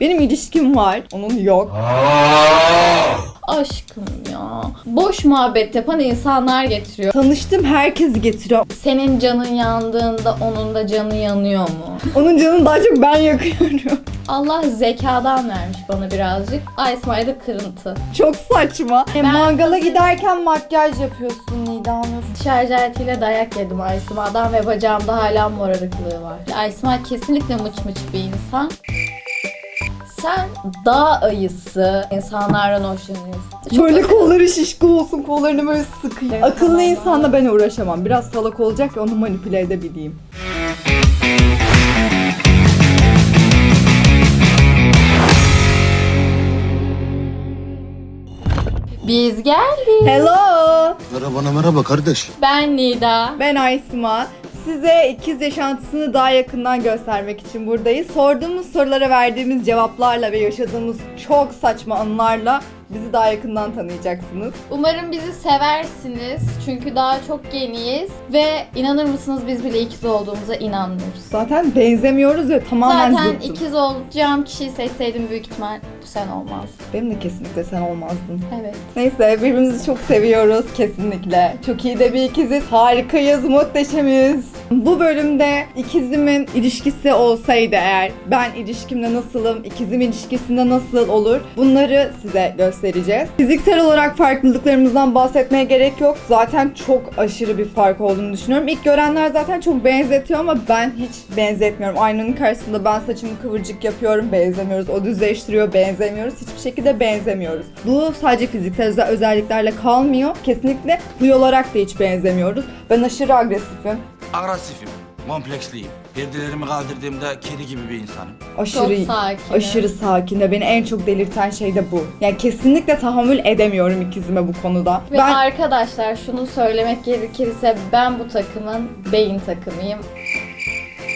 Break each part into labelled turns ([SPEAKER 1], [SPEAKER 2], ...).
[SPEAKER 1] Benim ilişkim var, onun yok.
[SPEAKER 2] Aşkım ya. Boş muhabbet yapan insanlar getiriyor.
[SPEAKER 1] Tanıştığım herkes getiriyor.
[SPEAKER 2] Senin canın yandığında onun da canı yanıyor mu?
[SPEAKER 1] Onun canını daha çok ben yakıyorum.
[SPEAKER 2] Allah zekadan vermiş bana birazcık. Aysma'yla kırıntı.
[SPEAKER 1] Çok saçma. E,
[SPEAKER 2] Ben-
[SPEAKER 1] mangala giderken makyaj yapıyorsun Nida Nur.
[SPEAKER 2] Şarj aletiyle dayak yedim Aysma'dan ve bacağımda hala morarıklığı var. Aysma kesinlikle mıç mıç bir insan. Sen dağ ayısı insanlardan hoşlanıyorsun. Çok
[SPEAKER 1] Böyle kolları şişko olsun, kollarını böyle sıkayım.
[SPEAKER 2] Evet,
[SPEAKER 1] Akıllı
[SPEAKER 2] tamam.
[SPEAKER 1] insanla ben uğraşamam. Biraz salak olacak ki onu manipüle edebileyim.
[SPEAKER 2] Biz geldik.
[SPEAKER 1] Hello!
[SPEAKER 3] Merhaba merhaba kardeş.
[SPEAKER 2] Ben Nida.
[SPEAKER 1] Ben Aysima. Size ikiz yaşantısını daha yakından göstermek için buradayız. Sorduğumuz sorulara verdiğimiz cevaplarla ve yaşadığımız çok saçma anılarla bizi daha yakından tanıyacaksınız.
[SPEAKER 2] Umarım bizi seversiniz. Çünkü daha çok yeniyiz. Ve inanır mısınız biz bile ikiz olduğumuza inanmıyoruz.
[SPEAKER 1] Zaten benzemiyoruz ve tamamen
[SPEAKER 2] Zaten
[SPEAKER 1] zıttım.
[SPEAKER 2] ikiz olacağım kişiyi seçseydim büyük ihtimal sen olmaz.
[SPEAKER 1] Benim de kesinlikle sen olmazdın.
[SPEAKER 2] Evet.
[SPEAKER 1] Neyse birbirimizi çok seviyoruz kesinlikle. Çok iyi de bir ikiziz. Harikayız, muhteşemiz. Bu bölümde ikizimin ilişkisi olsaydı eğer ben ilişkimde nasılım, ikizim ilişkisinde nasıl olur bunları size göstereceğiz. Fiziksel olarak farklılıklarımızdan bahsetmeye gerek yok. Zaten çok aşırı bir fark olduğunu düşünüyorum. İlk görenler zaten çok benzetiyor ama ben hiç benzetmiyorum. Aynanın karşısında ben saçımı kıvırcık yapıyorum, benzemiyoruz. O düzleştiriyor, benzemiyoruz. Hiçbir şekilde benzemiyoruz. Bu sadece fiziksel özel- özelliklerle kalmıyor. Kesinlikle huy olarak da hiç benzemiyoruz. Ben aşırı agresifim.
[SPEAKER 4] Agresifim, kompleksliyim. Perdelerimi kaldırdığımda kedi gibi bir insanım.
[SPEAKER 1] Aşırı
[SPEAKER 2] Çok sakin.
[SPEAKER 1] aşırı sakin ve beni en çok delirten şey de bu. Yani kesinlikle tahammül edemiyorum ikizime bu konuda.
[SPEAKER 2] Ve
[SPEAKER 1] ben
[SPEAKER 2] arkadaşlar şunu söylemek gerekirse ben bu takımın beyin takımıyım.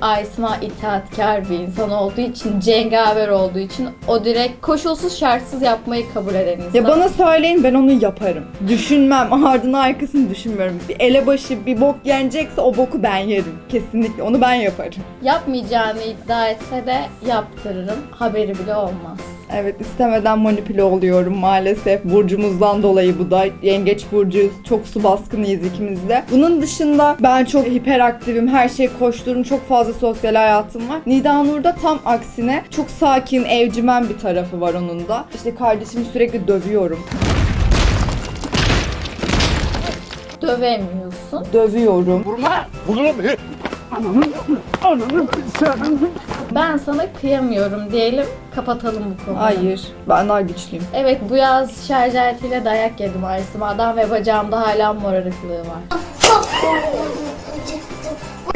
[SPEAKER 2] Aysma itaatkar bir insan olduğu için, cengaver olduğu için o direkt koşulsuz şartsız yapmayı kabul eden insan.
[SPEAKER 1] ya bana söyleyin ben onu yaparım. Düşünmem, ardını arkasını düşünmüyorum. Bir elebaşı bir bok yenecekse o boku ben yerim. Kesinlikle onu ben yaparım.
[SPEAKER 2] Yapmayacağını iddia etse de yaptırırım. Haberi bile olmaz.
[SPEAKER 1] Evet istemeden manipüle oluyorum maalesef. Burcumuzdan dolayı bu da. Yengeç burcuyuz. Çok su baskınıyız ikimiz de. Bunun dışında ben çok hiperaktifim. Her şey koşturum. Çok fazla sosyal hayatım var. Nida Nur'da tam aksine çok sakin, evcimen bir tarafı var onun da. İşte kardeşimi sürekli dövüyorum.
[SPEAKER 2] Dövemiyorsun.
[SPEAKER 1] Dövüyorum.
[SPEAKER 2] Ben sana kıyamıyorum diyelim. Kapatalım bu konuyu.
[SPEAKER 1] Hayır. Ben daha güçlüyüm.
[SPEAKER 2] Evet bu yaz şarj aletiyle dayak yedim Aysma'dan ve bacağımda hala morarıklığı var.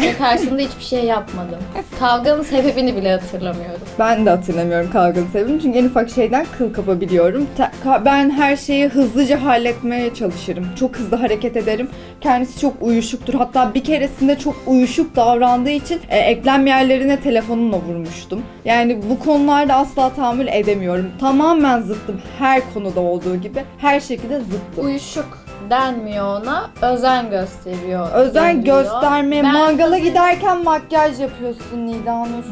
[SPEAKER 2] Ve karşısında hiçbir şey yapmadım. Kavganın sebebini bile hatırlamıyorum.
[SPEAKER 1] Ben de hatırlamıyorum kavganın sebebini çünkü en ufak şeyden kıl kapabiliyorum. Ka- ben her şeyi hızlıca halletmeye çalışırım. Çok hızlı hareket ederim. Kendisi çok uyuşuktur. Hatta bir keresinde çok uyuşuk davrandığı için e, eklem yerlerine telefonumla vurmuştum. Yani bu konularda asla tahammül edemiyorum. Tamamen zıttım her konuda olduğu gibi. Her şekilde zıttım.
[SPEAKER 2] Uyuşuk denmiyor ona, özen gösteriyor.
[SPEAKER 1] Özen
[SPEAKER 2] deniliyor.
[SPEAKER 1] gösterme,
[SPEAKER 2] Ben
[SPEAKER 1] mangala
[SPEAKER 2] özen-
[SPEAKER 1] giderken makyaj yapıyorsun Nida Nur.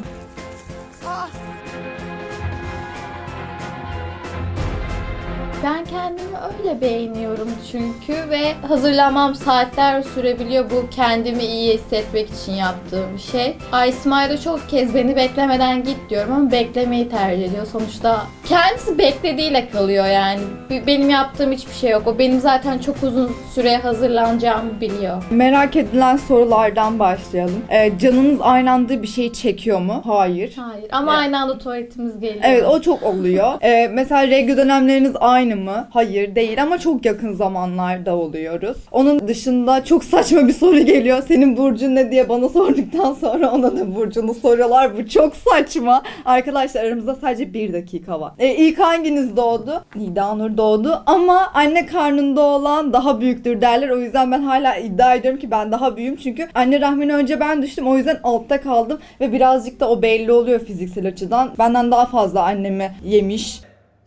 [SPEAKER 2] Ben kendimi öyle beğeniyorum çünkü ve hazırlanmam saatler sürebiliyor. Bu kendimi iyi hissetmek için yaptığım şey. Aysma'ya çok kez beni beklemeden git diyorum ama beklemeyi tercih ediyor. Sonuçta kendisi beklediğiyle kalıyor yani. Benim yaptığım hiçbir şey yok. O benim zaten çok uzun süre hazırlanacağımı biliyor.
[SPEAKER 1] Merak edilen sorulardan başlayalım. Ee, canınız aynı anda bir şey çekiyor mu? Hayır.
[SPEAKER 2] Hayır ama
[SPEAKER 1] Evet.
[SPEAKER 2] aynı anda tuvaletimiz geliyor.
[SPEAKER 1] Evet o çok oluyor. Ee, mesela regl dönemleriniz aynı mı? Hayır değil ama çok yakın zamanlarda oluyoruz. Onun dışında çok saçma bir soru geliyor. Senin burcun ne diye bana sorduktan sonra ona da burcunu soruyorlar. Bu çok saçma. Arkadaşlar aramızda sadece bir dakika var. Ee, ilk hanginiz doğdu? Nida Nur doğdu ama anne karnında olan daha büyüktür derler. O yüzden ben hala iddia ediyorum ki ben daha büyüğüm. Çünkü anne rahmine önce ben düştüm. O yüzden altta kaldım ve birazcık da o belli oluyor fiziksel açıdan. Benden daha fazla annemi yemiş.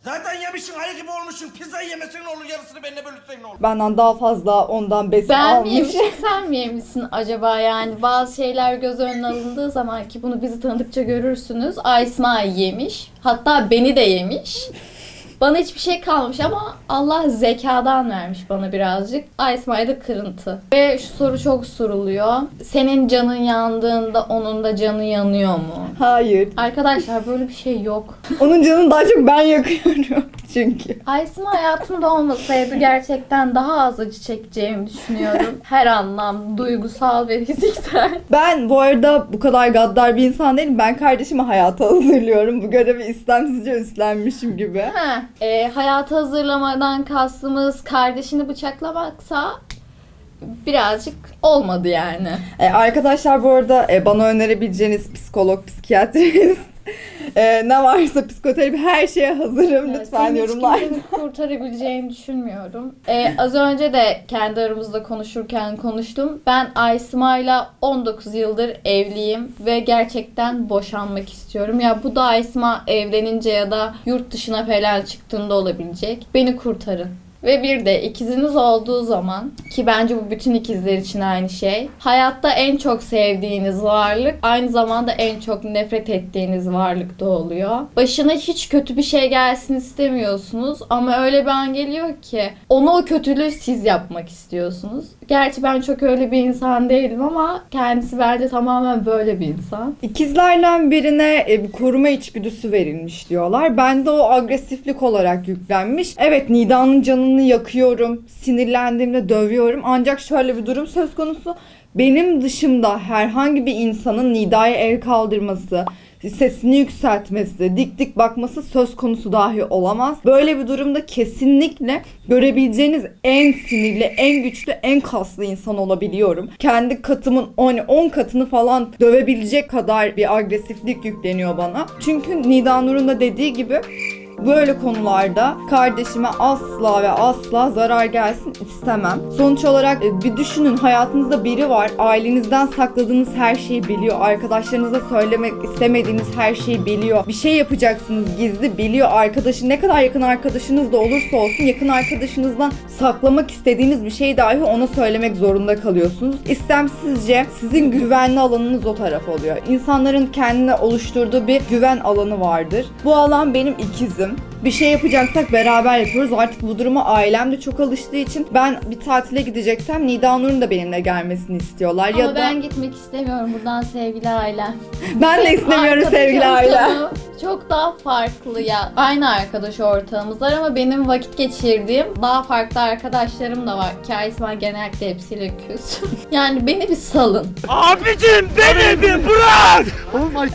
[SPEAKER 4] Zaten yemişsin ayı gibi olmuşsun. Pizza yemesin ne olur yarısını benimle bölüşsen ne olur.
[SPEAKER 1] Benden daha fazla ondan besin
[SPEAKER 2] Ben mi
[SPEAKER 1] almış.
[SPEAKER 2] yemişim sen mi yemişsin acaba yani bazı şeyler göz önüne alındığı zaman ki bunu bizi tanıdıkça görürsünüz Aysma yemiş hatta beni de yemiş bana hiçbir şey kalmamış ama Allah zekadan vermiş bana birazcık. Da kırıntı. Ve şu soru çok soruluyor. Senin canın yandığında onun da canı yanıyor mu?
[SPEAKER 1] Hayır.
[SPEAKER 2] Arkadaşlar böyle bir şey yok.
[SPEAKER 1] Onun canını daha çok ben yakıyorum çünkü.
[SPEAKER 2] Aysma hayatımda olmasaydı gerçekten daha az acı çekeceğimi düşünüyorum. Her anlam, duygusal ve fiziksel.
[SPEAKER 1] Ben bu arada bu kadar gaddar bir insan değilim. Ben kardeşimi hayata hazırlıyorum. Bu görevi istemsizce üstlenmişim gibi.
[SPEAKER 2] Ha, e, hayata hazırlamadan kastımız kardeşini bıçaklamaksa birazcık olmadı yani.
[SPEAKER 1] E, arkadaşlar bu arada e, bana önerebileceğiniz psikolog, psikiyatrist e, ne varsa psikoterapi her şeye hazırım.
[SPEAKER 2] Evet,
[SPEAKER 1] Lütfen yorumlar.
[SPEAKER 2] kurtarabileceğini düşünmüyorum. E, az önce de kendi aramızda konuşurken konuştum. Ben Aysma'yla 19 yıldır evliyim ve gerçekten boşanmak istiyorum. Ya bu da Aysma evlenince ya da yurt dışına falan çıktığında olabilecek. Beni kurtarın. Ve bir de ikiziniz olduğu zaman ki bence bu bütün ikizler için aynı şey. Hayatta en çok sevdiğiniz varlık aynı zamanda en çok nefret ettiğiniz varlık da oluyor. Başına hiç kötü bir şey gelsin istemiyorsunuz ama öyle bir an geliyor ki onu o kötülüğü siz yapmak istiyorsunuz. Gerçi ben çok öyle bir insan değilim ama kendisi bence tamamen böyle bir insan.
[SPEAKER 1] İkizlerden birine e, koruma içgüdüsü verilmiş diyorlar. Bende o agresiflik olarak yüklenmiş. Evet Nida'nın canını yakıyorum. Sinirlendiğimde dövüyorum. Ancak şöyle bir durum söz konusu. Benim dışımda herhangi bir insanın Nida'ya el kaldırması, sesini yükseltmesi, dik dik bakması söz konusu dahi olamaz. Böyle bir durumda kesinlikle görebileceğiniz en sinirli, en güçlü, en kaslı insan olabiliyorum. Kendi katımın 10 10 katını falan dövebilecek kadar bir agresiflik yükleniyor bana. Çünkü Nida Nur'un da dediği gibi Böyle konularda kardeşime asla ve asla zarar gelsin istemem. Sonuç olarak e, bir düşünün hayatınızda biri var. Ailenizden sakladığınız her şeyi biliyor. Arkadaşlarınıza söylemek istemediğiniz her şeyi biliyor. Bir şey yapacaksınız gizli biliyor. Arkadaşı ne kadar yakın arkadaşınız da olursa olsun yakın arkadaşınızdan saklamak istediğiniz bir şey dahi ona söylemek zorunda kalıyorsunuz. İstemsizce sizin güvenli alanınız o taraf oluyor. İnsanların kendine oluşturduğu bir güven alanı vardır. Bu alan benim ikizim. Bir şey yapacaksak beraber yapıyoruz. Artık bu duruma ailem de çok alıştığı için ben bir tatile gideceksem Nida Nur'un da benimle gelmesini istiyorlar.
[SPEAKER 2] Ama
[SPEAKER 1] ya da
[SPEAKER 2] ben gitmek istemiyorum buradan sevgili ailem.
[SPEAKER 1] ben de istemiyorum sevgili aile.
[SPEAKER 2] Çok daha farklı ya. Aynı arkadaş ortağımız var ama benim vakit geçirdiğim daha farklı arkadaşlarım da var. Ki Aysman genellikle hepsiyle küs. yani beni bir salın.
[SPEAKER 4] Abicim beni bir bırak!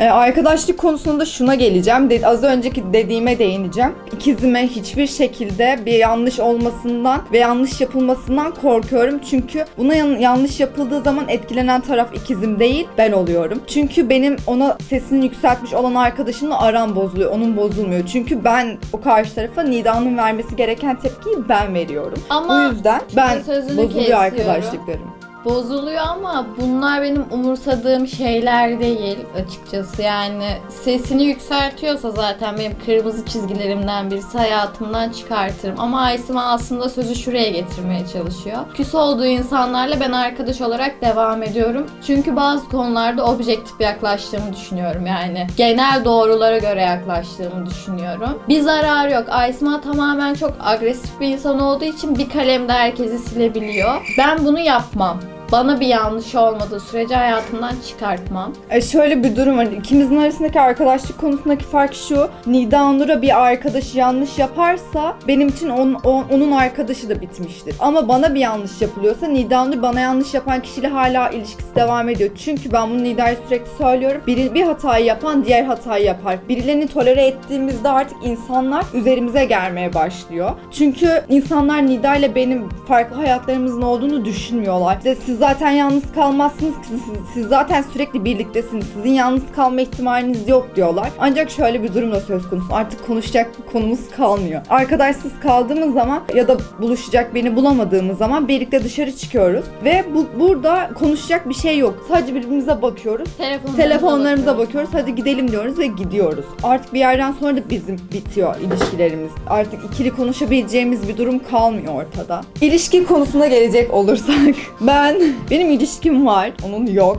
[SPEAKER 1] Ee, arkadaşlık konusunda şuna geleceğim. De- az önceki dediğime değineceğim. İkizime hiçbir şekilde bir yanlış olmasından ve yanlış yapılmasından korkuyorum. Çünkü buna yan- yanlış yapıldığı zaman etkilenen taraf ikizim değil, ben oluyorum. Çünkü benim ona sesini yükseltmiş olan arkadaşımla aram bozuluyor, onun bozulmuyor. Çünkü ben o karşı tarafa Nida'nın vermesi gereken tepkiyi ben veriyorum.
[SPEAKER 2] Ama
[SPEAKER 1] Bu yüzden ben
[SPEAKER 2] sözünü
[SPEAKER 1] bozuluyor
[SPEAKER 2] kesiyorum.
[SPEAKER 1] arkadaşlıklarım.
[SPEAKER 2] Bozuluyor ama bunlar benim umursadığım şeyler değil açıkçası. Yani sesini yükseltiyorsa zaten benim kırmızı çizgilerimden birisi hayatımdan çıkartırım. Ama Aysima aslında sözü şuraya getirmeye çalışıyor. Küs olduğu insanlarla ben arkadaş olarak devam ediyorum. Çünkü bazı konularda objektif yaklaştığımı düşünüyorum yani. Genel doğrulara göre yaklaştığımı düşünüyorum. Bir zararı yok. Aysima tamamen çok agresif bir insan olduğu için bir kalemde herkesi silebiliyor. Ben bunu yapmam. Bana bir yanlış olmadığı sürece hayatımdan çıkartmam.
[SPEAKER 1] E şöyle bir durum var. İkimizin arasındaki arkadaşlık konusundaki fark şu. Nida Nur'a bir arkadaşı yanlış yaparsa benim için onun, o- onun arkadaşı da bitmiştir. Ama bana bir yanlış yapılıyorsa Nida Nur bana yanlış yapan kişiyle hala ilişkisi devam ediyor. Çünkü ben bunu Nida'ya sürekli söylüyorum. Biri bir hatayı yapan diğer hatayı yapar. Birilerini tolere ettiğimizde artık insanlar üzerimize gelmeye başlıyor. Çünkü insanlar Nida ile benim farklı hayatlarımızın olduğunu düşünmüyorlar. İşte siz zaten yalnız kalmazsınız ki siz, siz zaten sürekli birliktesiniz. Sizin yalnız kalma ihtimaliniz yok diyorlar. Ancak şöyle bir durum da söz konusu. Artık konuşacak bir konumuz kalmıyor. Arkadaşsız kaldığımız zaman ya da buluşacak birini bulamadığımız zaman birlikte dışarı çıkıyoruz ve bu burada konuşacak bir şey yok. Sadece birbirimize bakıyoruz.
[SPEAKER 2] Telefonlarımıza,
[SPEAKER 1] Telefonlarımıza bakıyoruz. Hadi gidelim diyoruz ve gidiyoruz. Artık bir yerden sonra da bizim bitiyor ilişkilerimiz. Artık ikili konuşabileceğimiz bir durum kalmıyor ortada. İlişki konusuna gelecek olursak ben benim ilişkim var, onun yok.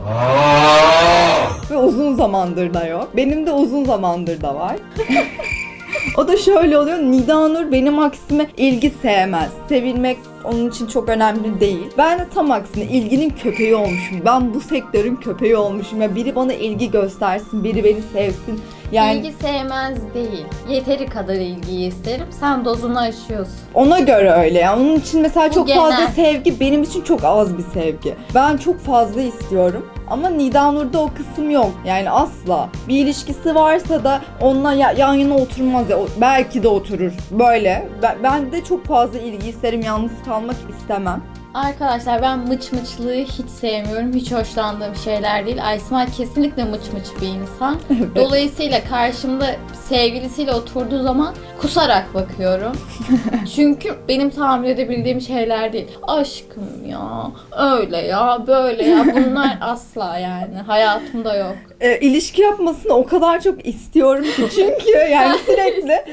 [SPEAKER 1] ve uzun zamandır da yok. Benim de uzun zamandır da var. O da şöyle oluyor. Nidanur benim aksime ilgi sevmez. Sevilmek onun için çok önemli değil. Ben de tam aksine ilginin köpeği olmuşum. Ben bu sektörün köpeği olmuşum. Ya biri bana ilgi göstersin, biri beni sevsin. Yani
[SPEAKER 2] İlgi sevmez değil. Yeteri kadar ilgiyi isterim. Sen dozunu aşıyorsun.
[SPEAKER 1] ona göre öyle. Yani onun için mesela
[SPEAKER 2] Bu
[SPEAKER 1] çok
[SPEAKER 2] genel.
[SPEAKER 1] fazla sevgi benim için çok az bir sevgi. Ben çok fazla istiyorum. Ama Nidanur'da o kısım yok. Yani asla. Bir ilişkisi varsa da onunla ya- yan yana oturmaz. ya. Belki de oturur. Böyle. Ben, ben de çok fazla ilgi isterim. Yalnız kalmak istemem.
[SPEAKER 2] Arkadaşlar ben mıç mıçlığı hiç sevmiyorum. Hiç hoşlandığım şeyler değil. Aysma kesinlikle mıç mıç bir insan. Dolayısıyla karşımda sevgilisiyle oturduğu zaman kusarak bakıyorum. Çünkü benim tahammül edebildiğim şeyler değil. Aşkım ya, öyle ya, böyle ya. Bunlar asla yani hayatımda yok.
[SPEAKER 1] e, ilişki yapmasını o kadar çok istiyorum ki çünkü yani sürekli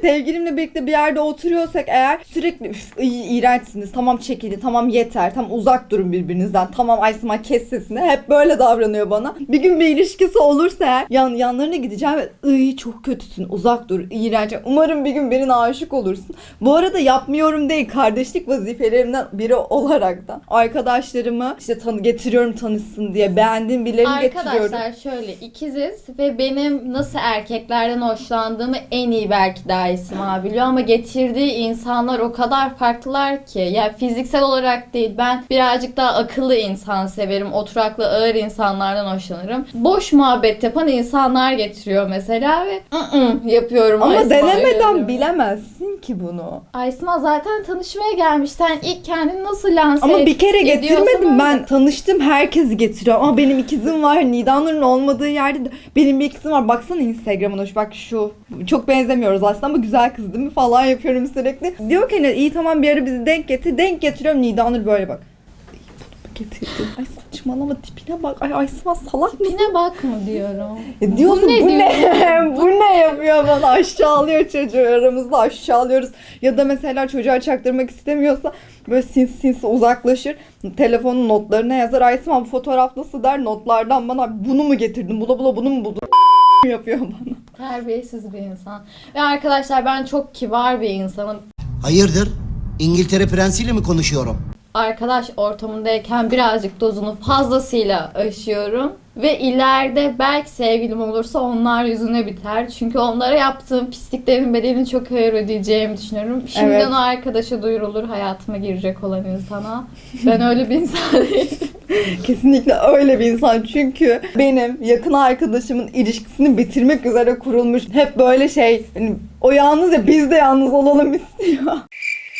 [SPEAKER 1] sevgilimle birlikte bir yerde oturuyorsak eğer sürekli üf iyi, iğrençsiniz tamam çekilin tamam yeter tamam uzak durun birbirinizden tamam Aysma kes sesini hep böyle davranıyor bana. Bir gün bir ilişkisi olursa eğer yan, yanlarına gideceğim ve çok kötüsün uzak dur iğrenç. Umarım bir gün birine aşık olursun. Bu arada yapmıyorum değil kardeşlik vazifelerimden biri olarak da arkadaşlarımı işte tanı getiriyorum tanışsın diye beğendiğim birilerini getiriyorum.
[SPEAKER 2] Arkadaşlar şöyle ikiziz ve benim nasıl erkeklerden hoşlandığımı en iyi belki daha Esma biliyor ama getirdiği insanlar o kadar farklılar ki ya fiziksel olarak değil ben birazcık daha akıllı insan severim oturaklı ağır insanlardan hoşlanırım boş muhabbet yapan insanlar getiriyor mesela ve ı-ı yapıyorum
[SPEAKER 1] Ama
[SPEAKER 2] Aysma'ya diyorum.
[SPEAKER 1] bilemezsin ki bunu.
[SPEAKER 2] Aysma zaten tanışmaya gelmiş sen ilk kendini nasıl lanse
[SPEAKER 1] Ama bir kere getirmedim
[SPEAKER 2] öyle.
[SPEAKER 1] ben. Tanıştım herkesi getiriyor. Ama benim ikizim var. Nidanur'un olmadığı yerde de benim bir ikizim var. Baksana Instagram'ına şu bak şu. Çok benzemiyoruz aslında ama güzel kız değil mi falan yapıyorum sürekli. Diyor ki hani iyi tamam bir ara bizi denk getir. Denk getiriyorum Nidanur böyle bak. "Ay, bunu mu getirdin? Ay saçmalama tipine bak. Ay Aysma salak mısın?
[SPEAKER 2] Tipine bak mı diyorum.
[SPEAKER 1] E diyorsun
[SPEAKER 2] Bu
[SPEAKER 1] bu
[SPEAKER 2] ne
[SPEAKER 1] ne? Bu ne, yapıyor bana? Aşağılıyor çocuğu aramızda aşağılıyoruz. Ya da mesela çocuğa çaktırmak istemiyorsa böyle sinsi sinsi uzaklaşır. Telefonun notlarına yazar. Aysma bu fotoğraf nasıl der notlardan bana bunu mu getirdin? Bula bula bunu mu buldun? yapıyor bana.
[SPEAKER 2] Terbiyesiz bir insan. Ve arkadaşlar ben çok kibar bir insanım.
[SPEAKER 3] Hayırdır? İngiltere prensiyle mi konuşuyorum?
[SPEAKER 2] Arkadaş ortamındayken birazcık dozunu fazlasıyla aşıyorum. Ve ileride belki sevgilim olursa onlar yüzüne biter. Çünkü onlara yaptığım pisliklerin bedelini çok ağır ödeyeceğimi düşünüyorum. Şimdiden
[SPEAKER 1] Evet.
[SPEAKER 2] o arkadaşa duyurulur hayatıma girecek olan insana. Ben öyle bir insan değilim.
[SPEAKER 1] Kesinlikle öyle bir insan. Çünkü benim yakın arkadaşımın ilişkisini bitirmek üzere kurulmuş. Hep böyle şey hani o yalnız ya biz de yalnız olalım istiyor.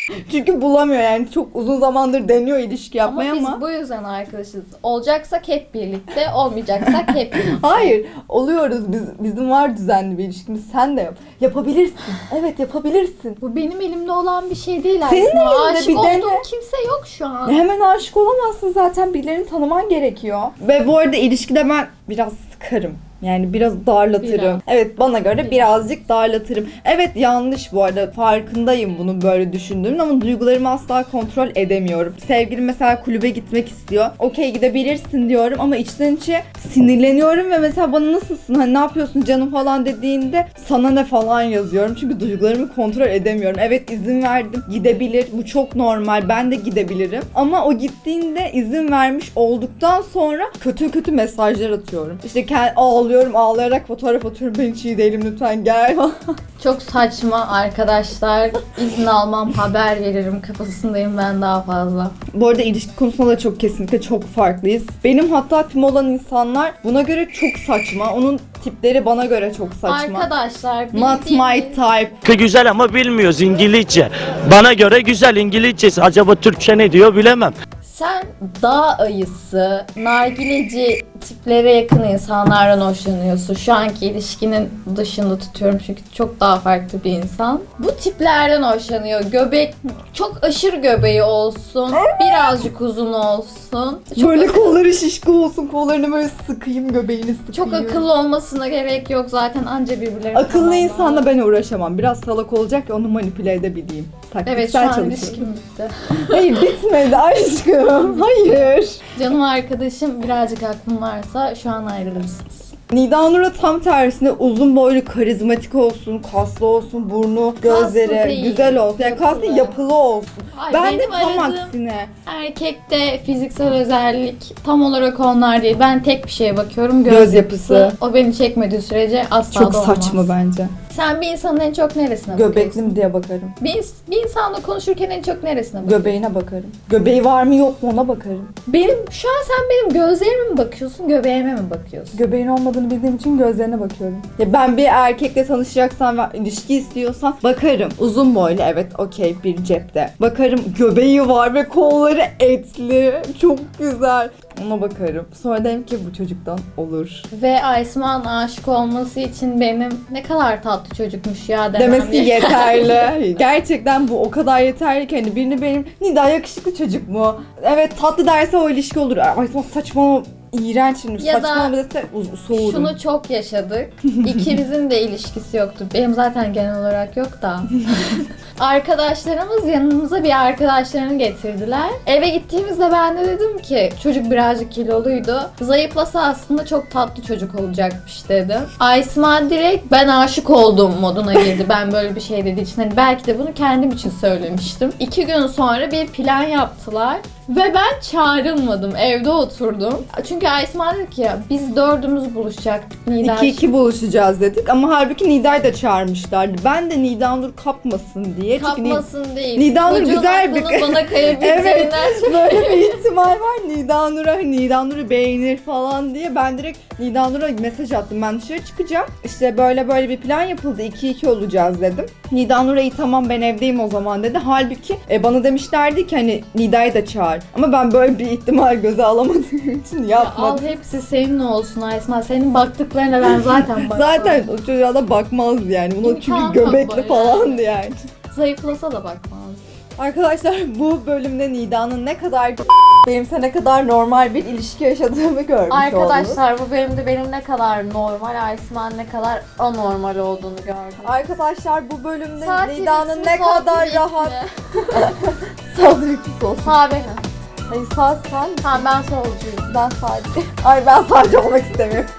[SPEAKER 1] Çünkü bulamıyor yani çok uzun zamandır deniyor ilişki
[SPEAKER 2] Ama
[SPEAKER 1] yapmaya
[SPEAKER 2] biz
[SPEAKER 1] ama.
[SPEAKER 2] bu yüzden arkadaşız. Olacaksak hep birlikte, olmayacaksak hep birlikte.
[SPEAKER 1] Hayır, oluyoruz. Biz bizim var düzenli bir ilişkimiz. Sen de yap. Yapabilirsin. Evet, yapabilirsin.
[SPEAKER 2] Bu benim elimde olan bir şey değil
[SPEAKER 1] Senin
[SPEAKER 2] aslında.
[SPEAKER 1] elinde
[SPEAKER 2] Aşık
[SPEAKER 1] bir dene.
[SPEAKER 2] olduğum kimse yok şu an.
[SPEAKER 1] Hemen aşık olamazsın zaten. Birilerini tanıman gerekiyor. Ve bu arada ilişkide ben biraz sıkarım. Yani biraz darlatırım.
[SPEAKER 2] Biraz.
[SPEAKER 1] Evet bana göre birazcık darlatırım. Evet yanlış bu arada. Farkındayım bunu böyle düşündüğümün ama duygularımı asla kontrol edemiyorum. Sevgilim mesela kulübe gitmek istiyor. Okey gidebilirsin diyorum ama içten içe sinirleniyorum ve mesela bana nasılsın hani ne yapıyorsun canım falan dediğinde sana ne falan yazıyorum. Çünkü duygularımı kontrol edemiyorum. Evet izin verdim. Gidebilir. Bu çok normal. Ben de gidebilirim. Ama o gittiğinde izin vermiş olduktan sonra kötü kötü mesajlar atıyorum. İşte kend- ağlıyorum ağlayarak fotoğraf atıyorum. Ben hiç iyi değilim lütfen gel.
[SPEAKER 2] Çok saçma arkadaşlar. İzin almam, haber veririm kafasındayım ben daha fazla.
[SPEAKER 1] Bu arada ilişki konusunda da çok kesinlikle çok farklıyız. Benim hatta tim olan insanlar buna göre çok saçma. Onun tipleri bana göre çok saçma.
[SPEAKER 2] Arkadaşlar
[SPEAKER 1] Not my
[SPEAKER 2] bildiğiniz-
[SPEAKER 1] type.
[SPEAKER 5] Güzel ama bilmiyoruz İngilizce. Bana göre güzel İngilizcesi. Acaba Türkçe ne diyor bilemem.
[SPEAKER 2] Sen dağ ayısı, nargileci tiplere yakın insanlardan hoşlanıyorsun. Şu anki ilişkinin dışında tutuyorum çünkü çok daha farklı bir insan. Bu tiplerden hoşlanıyor. Göbek, çok aşırı göbeği olsun. Birazcık uzun olsun. Çok
[SPEAKER 1] böyle
[SPEAKER 2] akıllı-
[SPEAKER 1] kolları şişko olsun, kollarını böyle sıkayım, göbeğini sıkayım.
[SPEAKER 2] çok akıllı olmasına gerek yok zaten anca birbirlerine
[SPEAKER 1] Akıllı
[SPEAKER 2] tamamlar.
[SPEAKER 1] insanla ben uğraşamam. Biraz salak olacak ki onu manipüle edebileyim. Taktiksel
[SPEAKER 2] Evet şu an
[SPEAKER 1] çalışıyorum.
[SPEAKER 2] ilişkim bitti.
[SPEAKER 1] Hayır bitmedi aşkım. Hayır.
[SPEAKER 2] Canım arkadaşım birazcık aklın varsa şu an ayrılırsınız.
[SPEAKER 1] Nida Nur'a tam tersine uzun boylu, karizmatik olsun, kaslı olsun, burnu, gözleri
[SPEAKER 2] değil,
[SPEAKER 1] güzel olsun. Yani kaslı
[SPEAKER 2] yapılı.
[SPEAKER 1] olsun.
[SPEAKER 2] Ay,
[SPEAKER 1] ben de tam aksine.
[SPEAKER 2] Erkekte fiziksel özellik tam olarak onlar değil. Ben tek bir şeye bakıyorum. Göz,
[SPEAKER 1] Göz
[SPEAKER 2] yapısı.
[SPEAKER 1] yapısı.
[SPEAKER 2] O beni çekmediği sürece asla
[SPEAKER 1] Çok
[SPEAKER 2] da olmaz.
[SPEAKER 1] saçma bence.
[SPEAKER 2] Sen bir insanın en çok neresine bakıyorsun?
[SPEAKER 1] Göbekli mi diye bakarım.
[SPEAKER 2] Bir, ins- bir insanla konuşurken en çok neresine bakıyorsun?
[SPEAKER 1] Göbeğine bakarım. Göbeği var mı yok mu ona bakarım.
[SPEAKER 2] Benim, şu an sen benim gözlerime mi bakıyorsun, göbeğime mi bakıyorsun?
[SPEAKER 1] Göbeğin olmadığını bildiğim için gözlerine bakıyorum. Ya ben bir erkekle tanışacaksam ve ilişki istiyorsam bakarım. Uzun boylu evet okey bir cepte. Bakarım göbeği var ve kolları etli. Çok güzel. Ona bakarım. Sonra derim ki bu çocuktan olur.
[SPEAKER 2] Ve Aysman aşık olması için benim ne kadar tatlı çocukmuş ya demem
[SPEAKER 1] Demesi
[SPEAKER 2] yeter.
[SPEAKER 1] yeterli. Gerçekten bu o kadar yeterli ki hani birini benim Nida yakışıklı çocuk mu? Evet tatlı derse o ilişki olur. Ay saçma iğrenç şimdi.
[SPEAKER 2] Ya da
[SPEAKER 1] saçma dese uz- soğurum.
[SPEAKER 2] Şunu çok yaşadık. İkimizin de ilişkisi yoktu. Benim zaten genel olarak yok da. Arkadaşlarımız yanımıza bir arkadaşlarını getirdiler. Eve gittiğimizde ben de dedim ki çocuk birazcık kiloluydu. Zayıflasa aslında çok tatlı çocuk olacakmış dedim. Aysma direkt ben aşık olduğum moduna girdi. Ben böyle bir şey dediği için. Hani belki de bunu kendim için söylemiştim. İki gün sonra bir plan yaptılar. Ve ben çağrılmadım. Evde oturdum. Çünkü Aysma dedi ki ya biz dördümüz buluşacaktık. Nida
[SPEAKER 1] 2-2 buluşacağız dedik ama halbuki Nida'yı da çağırmışlardı. Ben de Nida Nur kapmasın diye. Çünkü
[SPEAKER 2] kapmasın değil.
[SPEAKER 1] Nida Nur
[SPEAKER 2] Çocuğun
[SPEAKER 1] güzel bir
[SPEAKER 2] bana kayabileceğinden
[SPEAKER 1] Evet, böyle bir ihtimal var. Nida Nur'a Nida Nur'u beğenir falan diye ben direkt Nida Nur'a mesaj attım. Ben dışarı çıkacağım. İşte böyle böyle bir plan yapıldı. 2-2 olacağız dedim. Nida Nur'a iyi tamam ben evdeyim o zaman dedi. Halbuki e, bana demişlerdi ki hani Nida'yı da çağır. Ama ben böyle bir ihtimal göze alamadığım için
[SPEAKER 2] Al
[SPEAKER 1] yapmadım.
[SPEAKER 2] hepsi senin olsun Aysma. Senin baktıklarına ben zaten bakmam.
[SPEAKER 1] Zaten o çocuğa da bakmazdı yani. Buna
[SPEAKER 2] İmkan
[SPEAKER 1] çünkü
[SPEAKER 2] yok
[SPEAKER 1] göbekli
[SPEAKER 2] böyle.
[SPEAKER 1] falandı yani.
[SPEAKER 2] Zayıflasa da bakmaz.
[SPEAKER 1] Arkadaşlar bu bölümde Nida'nın ne kadar benimse ne kadar normal bir ilişki yaşadığımı görmüş
[SPEAKER 5] Arkadaşlar oldunuz. bu bölümde benim ne kadar normal, Aysiman ne kadar anormal olduğunu gördüm.
[SPEAKER 1] Arkadaşlar bu bölümde Nida'nın ne kadar rahat... Sağdırıklısı olsun.
[SPEAKER 5] Sabi mi?
[SPEAKER 1] Hayır sağ sen.
[SPEAKER 5] Ha ben solcuyum.
[SPEAKER 1] Ben sadece. Ay ben sadece olmak istemiyorum.